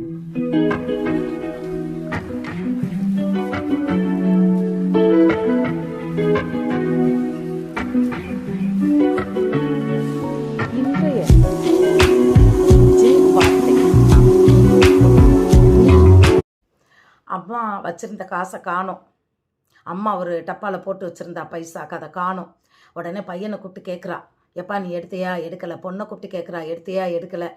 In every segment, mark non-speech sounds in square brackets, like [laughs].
அம்மா வச்சிருந்த காசை காணும். அம்மா ஒரு டப்பாவில் போட்டு வச்சிருந்தா பைசா அதை காணோம். உடனே பையனை கூப்பிட்டு கேட்குறா எப்பா நீ எடுத்தியா? எடுக்கலை. பொண்ணை கூப்பிட்டு கேட்குறா எடுத்தியா? எடுக்கலை.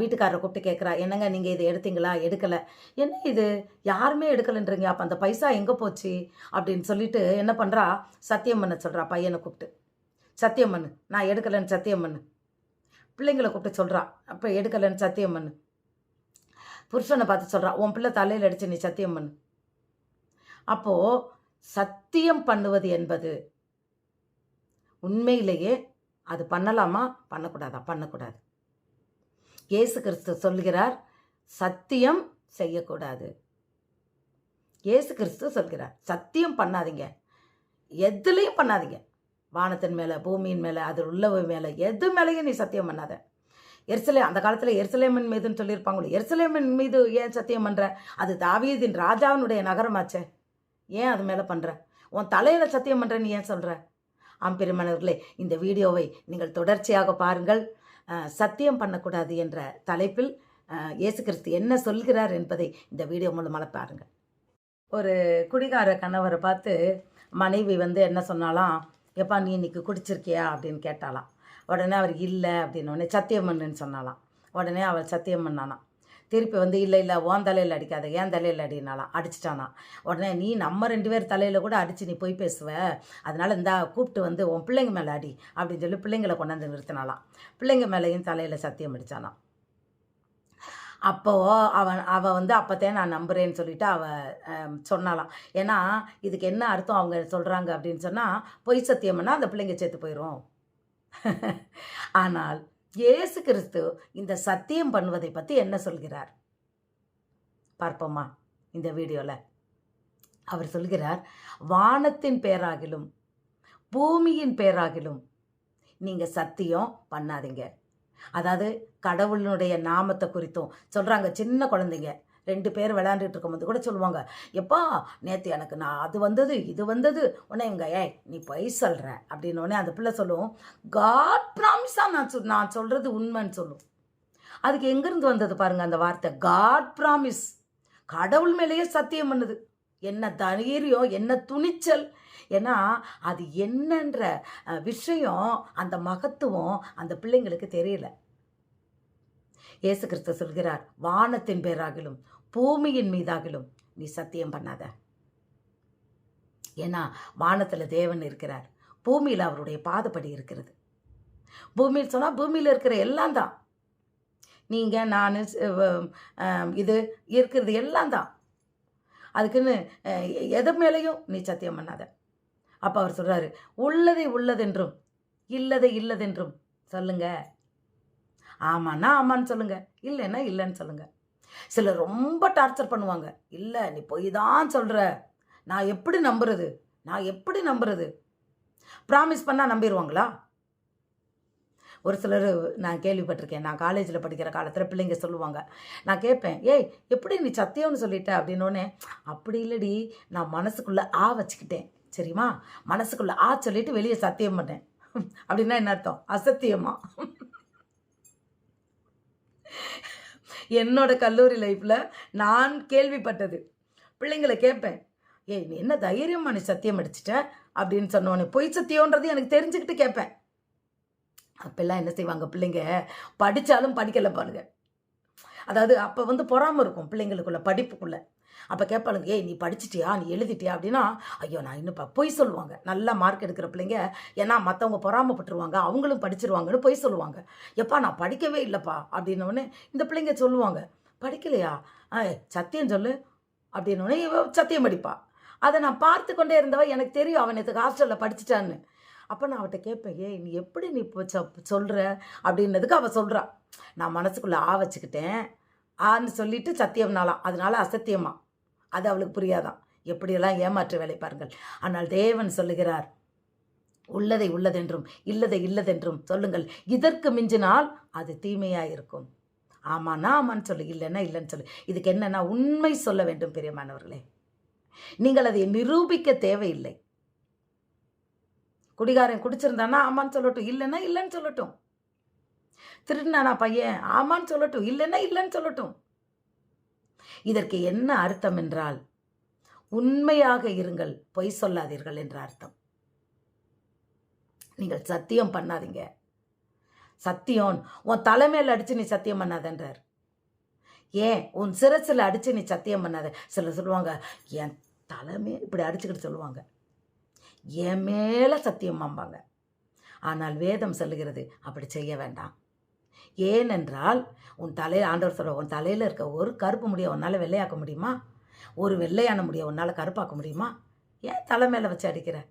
வீட்டுக்காரரை கூப்பிட்டு கேட்குறா என்னங்க நீங்கள் இதை எடுத்தீங்களா? எடுக்கலை. என்ன இது? யாருமே எடுக்கலைன்றீங்க. அப்போ அந்த பைசா எங்கே போச்சு? அப்படின்னு சொல்லிட்டு என்ன பண்ணுறா சத்தியம் பண்ண சொல்கிறா பையனை கூப்பிட்டு. சத்தியம் பண்ணு நான் எடுக்கலைன்னு சத்தியம் பண்ணு பிள்ளைங்களை கூப்பிட்டு சொல்கிறா அப்போ எடுக்கலைன்னு சத்தியம் பண்ணு புருஷனை பார்த்து சொல்கிறா உன் பிள்ளை தலையில் அடித்து நீ சத்தியம் பண்ணு அப்போது சத்தியம் பண்ணுவது என்பது உண்மையிலேயே அது பண்ணலாமா? பண்ணக்கூடாதா? பண்ணக்கூடாது. இயேசு கிறிஸ்து சொல்கிறார் சத்தியம் செய்யக்கூடாது. இயேசு கிறிஸ்து சொல்கிறார் சத்தியம் பண்ணாதீங்க. எதுலேயும் பண்ணாதீங்க. வானத்தின் மேலே பூமியின் மேலே அதில் உள்ளவ மேலே எது மேலேயும் நீ சத்தியம் பண்ணாத. எருசலே அந்த காலத்தில் எருசலேமன் மீதுன்னு சொல்லியிருப்பாங்களோ. எருசலேமன் மீது ஏன் சத்தியம் பண்ணுற அது தாவீதின் ராஜாவினுடைய நகரமாச்சே. ஏன் அது மேலே பண்ணுற உன் தலையில் சத்தியம் பண்ணுற நீ ஏன் சொல்கிற ஆம்பெருமானவர்களே இந்த வீடியோவை நீங்கள் தொடர்ச்சியாக பாருங்கள். சத்தியம் பண்ணக்கூடாது என்ற தலைப்பில் இயேசு கிறிஸ்து என்ன சொல்கிறார் என்பதை இந்த வீடியோ மூலமாக பாருங்கள். ஒரு குடிகார கணவரை பார்த்து மனைவி வந்து என்ன சொன்னாலாம்? எப்பா நீ இன்னைக்கு குடிச்சிருக்கியா? அப்படின்னு கேட்டாலாம். உடனே அவர் இல்லை அப்படின்னு உடனே சத்தியம் பண்ணுன்னு சொன்னாலாம். உடனே அவர் சத்தியம் பண்ணானாம். திருப்பி வந்து இல்லை இல்லை ஓன் தலையில் அடிக்காத ஏன் தலையில் அடினாலாம் அடிச்சிட்டானா. உடனே நீ நம்ம ரெண்டு பேர் தலையில் கூட அடித்து நீ போய் பேசுவ. அதனால் இந்தா கூப்பிட்டு வந்து உன் பிள்ளைங்க மேலே அடி அப்படின்னு சொல்லி பிள்ளைங்களை கொண்டாந்து நிறுத்தினாலாம் பிள்ளைங்க மேலேயும் தலையில் சத்தியம் அடித்தானா அப்போ அவன் அவள் வந்து அப்போத்தே நான் நம்புகிறேன்னு சொல்லிட்டு அவள் சொன்னாலாம் ஏன்னா இதுக்கு என்ன அர்த்தம் அவங்க சொல்கிறாங்க அப்படின்னு சொன்னால் பொய் சத்தியம்னா அந்த பிள்ளைங்க சேர்த்து போயிடும் [laughs] ஆனால் இயேசு கிறிஸ்து இந்த சத்தியம் பண்ணுவதை பற்றி என்ன சொல்கிறார்? பார்ப்போமா இந்த வீடியோவில் அவர் சொல்கிறார் வானத்தின் பேராகிலும் பூமியின் பேராகிலும் நீங்கள் சத்தியம் பண்ணாதீங்க. அதாவது கடவுளினுடைய நாமத்தை குறித்தும் சொல்கிறாங்க சின்ன குழந்தைங்க. ரெண்டு பேர் விளையாண்டுட்டு இருக்கும்போது கூட சொல்லுவாங்க எப்பா நேற்று எனக்கு நான் அது வந்தது இது வந்தது. உடனே இவங்க ஏய் நீ பொய் சொல்கிற அப்படின்னு உடனே அந்த பிள்ளை சொல்லும் காட் ப்ராமிஸாக நான் சொல் நான் சொல்கிறது உண்மைன்னு சொல்லும். அதுக்கு எங்கேருந்து வந்தது பாருங்கள் அந்த வார்த்தை காட் ப்ராமிஸ் கடவுள் மேலேயே சத்தியம் பண்ணுது. என்ன தைரியம் என்ன துணிச்சல். ஏன்னா அது என்னன்ற விஷயம் அந்த மகத்துவம் அந்த பிள்ளைங்களுக்கு தெரியல. இயேசு கிறிஸ்து சொல்கிறார் வானத்தின் பேராகிலும் பூமியின் மீதாகிலும் நீ சத்தியம் பண்ணாத. ஏன்னா வானத்தில் தேவன் இருக்கிறார். பூமியில் அவருடைய பாதப்படி இருக்கிறது. பூமியில் சொன்னால் பூமியில் இருக்கிற எல்லாம் தான். நீங்கள் நான் இது இருக்கிறது எல்லாம் தான். அதுக்குன்னு எது மேலேயும் நீ சத்தியம் பண்ணாத. அப்போ அவர் சொல்கிறாரு உள்ளதை உள்ளதென்றும் இல்லதை இல்லதென்றும் சொல்லுங்கள் ஆமான்னா ஆமான்னு சொல்லுங்க. இல்லைன்னா இல்லைன்னு சொல்லுங்க. சிலர் ரொம்ப டார்ச்சர் பண்ணுவாங்க. இல்லை நீ பொய் தான் சொல்கிற நான் எப்படி நம்புறது? நான் எப்படி நம்புறது? ப்ராமிஸ் பண்ணால் நம்பிடுவாங்களா ஒரு சிலர் நான் கேள்விப்பட்டிருக்கேன். நான் காலேஜில் படிக்கிற காலத்தில் பிள்ளைங்க சொல்லுவாங்க. நான் கேட்பேன் ஏய் எப்படி நீ சத்தியம்னு சொல்லிட்ட? அப்படின்னோடனே அப்படி இல்லடி. நான் மனசுக்குள்ளே ஆ வச்சுக்கிட்டேன். சரிம்மா? மனசுக்குள்ளே ஆ சொல்லிட்டு வெளியே சத்தியம் பண்ணேன். அப்படின்னா என்ன அர்த்தம்? அசத்தியமா? என்னோட கல்லூரி லைஃப்பில் நான் கேள்விப்பட்டது. பிள்ளைங்களை கேட்பேன் ஏய் நீ என்ன தைரியமா நீ சத்தியம் அடிச்சிட்ட? அப்படின்னு சொன்னோன்னே பொய் சத்தியோன்றது எனக்கு தெரிஞ்சுக்கிட்டு கேட்பேன். அப்பெல்லாம் என்ன செய்வாங்க பிள்ளைங்க? படித்தாலும் படிக்கலை பாருங்க அதாவது அப்போ வந்து பொறாமல் இருக்கும் பிள்ளைங்களுக்குள்ள படிப்புக்குள்ளே. அப்போ கேட்பாளுங்க ஏய் நீ படிச்சிட்டியா? நீ எழுதிட்டியா? அப்படின்னா ஐயோ நான் இன்னும் பொய் சொல்லுவாங்க. நல்லா மார்க் எடுக்கிற பிள்ளைங்க ஏன்னா மற்றவங்க பொறாமப்பட்டுருவாங்க அவங்களும் படிச்சிருவாங்கன்னு பொய் சொல்லுவாங்க. எப்பா நான் படிக்கவே இல்லைப்பா அப்படின்னோடனே இந்த பிள்ளைங்க சொல்லுவாங்க. படிக்கலையா? ஆ சத்தியம் சொல்லு அப்படின்னோடனே இவ சத்தியம் படிப்பா. அதை நான் பார்த்து கொண்டே இருந்தவ எனக்கு தெரியும் அவன் நேற்று ஹாஸ்டலில் படிச்சிட்டான்னு. அப்போ நான் அவட்ட கேட்பேன் ஏய் நீ எப்படி நீ இப்போ சொல்கிற அப்படின்னதுக்கு அவள் சொல்கிறான் நான் மனசுக்குள்ளே ஆ வச்சுக்கிட்டேன். ஆன்னு சொல்லிட்டு சத்தியம்னாலாம் அதனால அசத்தியமா? அது அவளுக்கு புரியாதான் எப்படியெல்லாம் ஏமாற்ற வேலை பாருங்கள். ஆனால் தேவன் சொல்லுகிறார் உள்ளதை உள்ளதென்றும் இல்லதை இல்லதென்றும் சொல்லுங்கள். இதற்கு மிஞ்சினால் அது தீமையாக இருக்கும் ஆமானா ஆமான்னு சொல்லு இல்லைன்னா இல்லைன்னு சொல்லு. இதுக்கு என்னன்னா உண்மை சொல்ல வேண்டும் பிரியமானவர்களே. நீங்கள் அதை நிரூபிக்க தேவையில்லை. குடிகாரன் குடிச்சிருந்தானா ஆமான்னு சொல்லட்டும் இல்லைன்னா இல்லைன்னு சொல்லட்டும். திருடினானா பையன் ஆமான்னு சொல்லட்டும் இல்லைன்னா இல்லைன்னு சொல்லட்டும். இதற்கு என்ன அர்த்தம் என்றால் உண்மையாக இருங்கள் பொய் சொல்லாதீர்கள் என்ற அர்த்தம். நீங்கள் சத்தியம் பண்ணாதீங்க. சத்தியம் உன் தலைமையில் அடித்து நீ சத்தியம் பண்ணாதன்றார். ஏன்? உன் சிரசில் அடித்து நீ சத்தியம் பண்ணாத. சிலர் சொல்லுவாங்க என் தலைமை இப்படி அடிச்சுக்கிட்டு சொல்லுவாங்க. என் மேலே சத்தியம் ஆம்பாங்க ஆனால் வேதம் சொல்லுகிறது அப்படி செய்ய வேண்டாம். ஏனென்றால் உன் தலையில் ஆண்டவர் சொல்ற உன் தலையில் இருக்க ஒரு கருப்பு முடிய உன்னால் வெள்ளையாக்க முடியுமா? ஒரு வெள்ளையான முடிய உன்னால் கருப்பாக்க முடியுமா? ஏன் தலை மேலே வச்சு அடிக்கிற?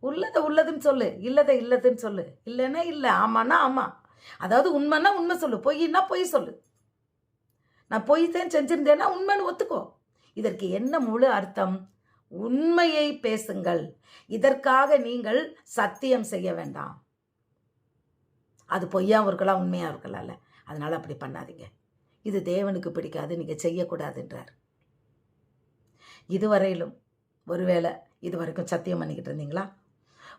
உள்ளதை உள்ளதுன்னு சொல்லு இல்லதை இல்லதுன்னு சொல்லு. இல்லைன்னா இல்லை ஆமான்னா ஆமாம் அதாவது உண்மைன்னா உண்மை சொல்லு பொய்னா பொய் சொல்லு. நான் பொய் தான் செஞ்சிருந்தேன்னா உண்மைன்னு ஒத்துக்கோ. இதற்கு என்ன முழு அர்த்தம்? உண்மையை பேசுங்கள். இதற்காக நீங்கள் சத்தியம் செய்ய வேண்டாம். அது பொய்யாகவும் இருக்கலாம் உண்மையாக இருக்கலாம்ல. அதனால் அப்படி பண்ணாதீங்க. இது தேவனுக்கு பிடிக்காது நீங்கள் செய்யக்கூடாதுன்றார். இதுவரையிலும் ஒருவேளை இது வரைக்கும் சத்தியம் பண்ணிக்கிட்டு இருந்தீங்களா?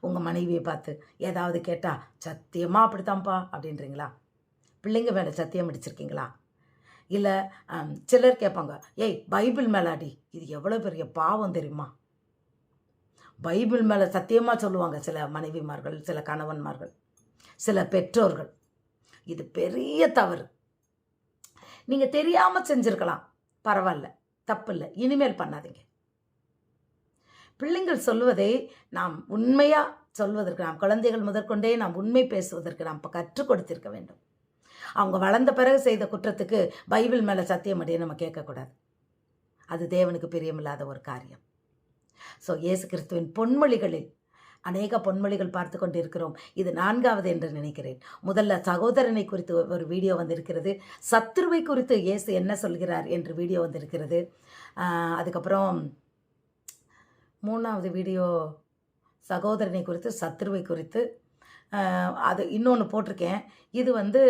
உங்கள் மனைவியை பார்த்து ஏதாவது கேட்டால் சத்தியமாக அப்படித்தான்ப்பா அப்படின்றீங்களா? பிள்ளைங்க மேலே சத்தியம் அடிச்சிருக்கீங்களா? இல்லை சிலர் கேட்பாங்க ஏய் பைபிள் மேலாடி இது எவ்வளோ பெரிய பாவம் தெரியுமா? பைபிள் மேலே சத்தியமாக சொல்லுவாங்க சில மனைவிமார்கள் சில கணவன்மார்கள். சில பெற்றோர்கள். இது பெரிய தவறு. நீங்கள் தெரியாமல் செஞ்சுருக்கலாம். பரவாயில்ல. தப்பு இல்லை இனிமேல் பண்ணாதீங்க. பிள்ளைங்கள் சொல்வதை நாம் உண்மையாக சொல்வதற்கு நாம் குழந்தைகள் முதற்கொண்டே நாம் உண்மை பேசுவதற்கு நாம் இப்போ கற்றுக் கொடுத்திருக்க வேண்டும். அவங்க வளர்ந்த பிறகு செய்த குற்றத்துக்கு பைபிள் மேலே சத்தியம் அடைய நம்ம கேட்கக்கூடாது. அது தேவனுக்கு பிரியமில்லாத ஒரு காரியம். ஸோ இயேசு கிறிஸ்துவின் பொன்மொழிகளில் அநேக பொன்மொழிகள் பார்த்து கொண்டிருக்கிறோம். இது நான்காவது என்று நினைக்கிறேன். முதல்ல சகோதரனை குறித்து ஒரு வீடியோ வந்திருக்கிறது. சத்ருவை குறித்து இயேசு என்ன சொல்கிறார் என்று வீடியோ வந்திருக்கிறது. அதுக்கப்புறம் மூணாவது வீடியோ சகோதரனை குறித்து சத்ருவை குறித்து. அது இன்னொன்று போட்டிருக்கேன். இது வந்து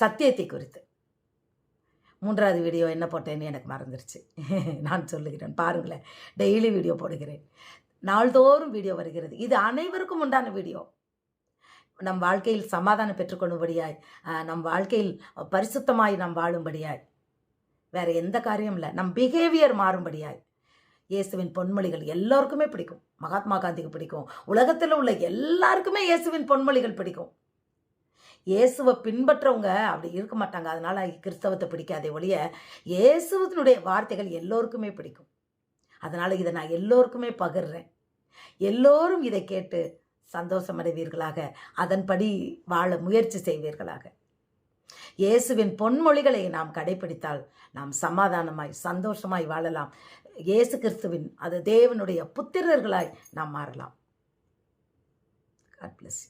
சத்தியத்தை குறித்து. மூன்றாவது வீடியோ என்ன போட்டேன்னு எனக்கு மறந்துருச்சு. [laughs] நான் சொல்லுகிறேன். பாருங்களேன். டெய்லி வீடியோ போடுகிறேன். நாள்தோறும் வீடியோ வருகிறது. இது அனைவருக்கும் உண்டான வீடியோ. நம் வாழ்க்கையில் சமாதானம் பெற்றுக்கொள்ளும்படியாய் நம் வாழ்க்கையில் பரிசுத்தமாய் நாம் வாழும்படியாய் வேற எந்த காரியம் இல்லை. நம் பிஹேவியர் மாறும்படியாய். இயேசுவின் பொன்மொழிகள் எல்லோருக்குமே பிடிக்கும். மகாத்மா காந்திக்கு பிடிக்கும். உலகத்தில் உள்ள எல்லாருக்குமே இயேசுவின் பொன்மொழிகள் பிடிக்கும். இயேசுவை பின்பற்றவங்க அப்படி இருக்க மாட்டாங்க. அதனால் கிறிஸ்தவத்தை பிடிக்காதே ஒழிய இயேசுவத்தினுடைய வார்த்தைகள் எல்லோருக்குமே பிடிக்கும். அதனால் இதை நான் எல்லோருக்குமே பகிர்றேன். எல்லோரும் இதை கேட்டு சந்தோஷமடைவீர்களாக. அதன்படி வாழ முயற்சி செய்வீர்களாக. இயேசுவின் பொன்மொழிகளை நாம் கடைபிடித்தால் நாம் சமாதானமாய் சந்தோஷமாய் வாழலாம். இயேசு கிறிஸ்துவின் அது தேவனுடைய புத்திரர்களாய் நாம் மாறலாம். God plus